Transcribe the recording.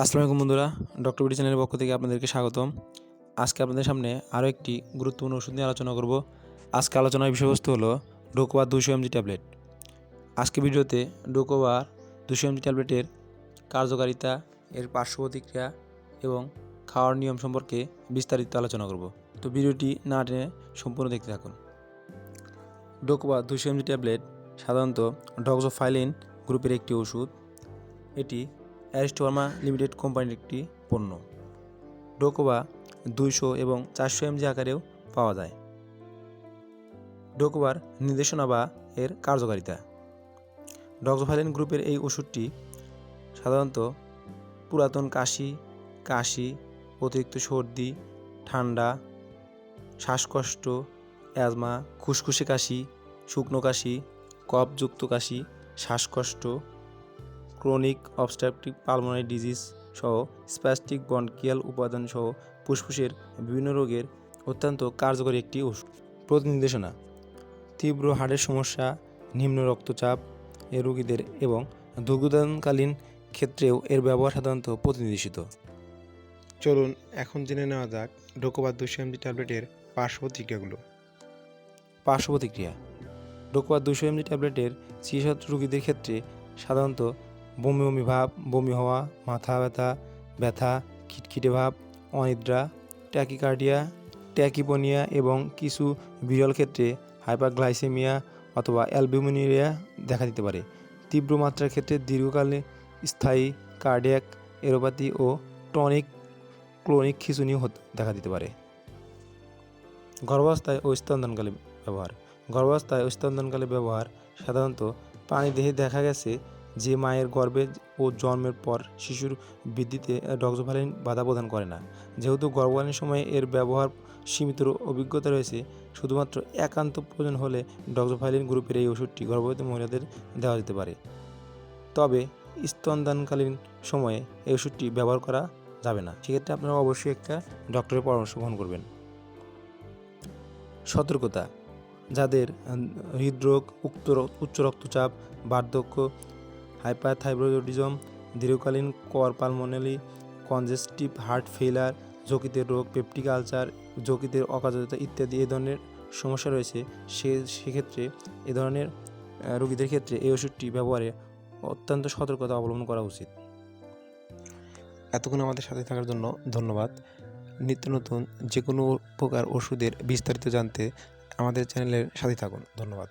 আসসালামু আলাইকুম বন্ধুরা, ডক্টর বিডি চ্যানেলের পক্ষ থেকে আপনাদেরকে স্বাগতম। আজকে আপনাদের সামনে আরও একটি গুরুত্বপূর্ণ ওষুধ নিয়ে আলোচনা করব। আজকে আলোচনার বিষয়বস্তু হলো ডোকোবার দুশো এমজি ট্যাবলেট। আজকে ভিডিওতে ডোকোবার দুশো এমজি ট্যাবলেটের কার্যকারিতা, এর পার্শ্ব প্রতিক্রিয়া এবং খাওয়ার নিয়ম সম্পর্কে বিস্তারিত আলোচনা করব। তো ভিডিওটি না টেনে সম্পূর্ণ দেখতে থাকুন। ডোকোবা দুশো এমজি ট্যাবলেট সাধারণত ডক্সোফাইলিন গ্রুপের একটি ওষুধ। এটি অ্যারিস্টোয়ার্মা লিমিটেড কোম্পানির একটি পণ্য। ডোকোবা দুইশো এবং চারশো এমজি আকারেও পাওয়া যায়। ডোকোবার নির্দেশনা বা এর কার্যকারিতা। ডক্সোফাইলিন গ্রুপের এই ওষুধটি সাধারণত পুরাতন কাশি কাশি, অতিরিক্ত সর্দি, ঠান্ডা, শ্বাসকষ্ট, অ্যাজমা, খুসখুসে কাশি, শুকনো কাশি কফযুক্ত কাশি, শ্বাসকষ্ট ক্রনিক অবস্ট্রাকটিভ পালমোনারি ডিজিজ সহ স্প্যাস্টিক বনকিয়াল উপাদান সহ ফুসফুসের বিভিন্ন রোগের অত্যন্ত কার্যকরী একটি ওষুধ। প্রতিনির্দেশনা তীব্র হাড়ের সমস্যা নিম্ন রক্তচাপ এ রোগীদের এবং দুর্গদানকালীন ক্ষেত্রেও এর ব্যবহার সাধারণত প্রতিনিধিষিত চলুন এখন জেনে নেওয়া যাক ডোকোবার দুশো এমজি ট্যাবলেটের পার্শ্ব প্রতিক্রিয়াগুলো। পার্শ্ব প্রতিক্রিয়া ডোকোয়া দুশো এমজি ট্যাবলেটের চিকিৎসা রোগীদের ক্ষেত্রে সাধারণত বমি বমি ভাব, বমি হওয়া, মাথা ব্যথা ব্যথা, খিটখিটে ভাব, অনিদ্রা, ট্যাকিকার্ডিয়া, ট্যাকিপোনিয়া এবং কিছু বিরল ক্ষেত্রে হাইপারগ্লাইসেমিয়া অথবা অ্যালবিউমিনিরিয়া দেখা দিতে পারে। তীব্র মাত্রার ক্ষেত্রে দীর্ঘকালে স্থায়ী কার্ডিয়াক, এরোপ্যাথি ও টনিক, ক্লোনিক খিঁচুনিও হতে- দেখা দিতে পারে। গর্ভাবস্থায় ও স্তনদানকালে ব্যবহার। গর্ভাবস্থায় ও স্তনদানকালে ব্যবহার সাধারণত প্রাণী দেহে দেখা গেছে যে মায়ের গর্ভে ও জন্মের পর শিশুর বৃদ্ধিতে ডক্সোফালিন বাধা প্রদান করে না। যেহেতু গর্ভকালীন সময়ে এর ব্যবহার সীমিত অভিজ্ঞতা রয়েছে, শুধুমাত্র একান্ত প্রয়োজন হলে ডক্সোফাইলিন গ্রুপের এই ওষুধটি গর্ভবতী মহিলাদের দেওয়া যেতে পারে। তবে স্তনদানকালীন সময়ে এই ওষুধটি ব্যবহার করা যাবে না। সেক্ষেত্রে আপনারা অবশ্যই একটা ডক্টরের পরামর্শ গ্রহণ করবেন। সতর্কতা, যাদের হৃদরোগ, উক্ত উচ্চ রক্তচাপ, বার্ধক্য hyperthyroidism দীর্ঘকালীন cor pulmonale, congestive heart failure যকৃতের রোগ, পেপটিক আলচার যকৃতের অকাজতা ইত্যাদি এই ধরনের সমস্যা রয়েছে। সে, সেক্ষেত্রে এ ধরনের রোগীদের ক্ষেত্রে এই ওষুধটি ব্যবহারে অত্যন্ত সতর্কতা অবলম্বন করা উচিত। এতক্ষণ আমাদের সাথে থাকার জন্য ধন্যবাদ। নিত্য নতুন যে কোনো প্রকার ওষুধের বিস্তারিত জানতে আমাদের চ্যানেলের সাথে থাকুন। ধন্যবাদ।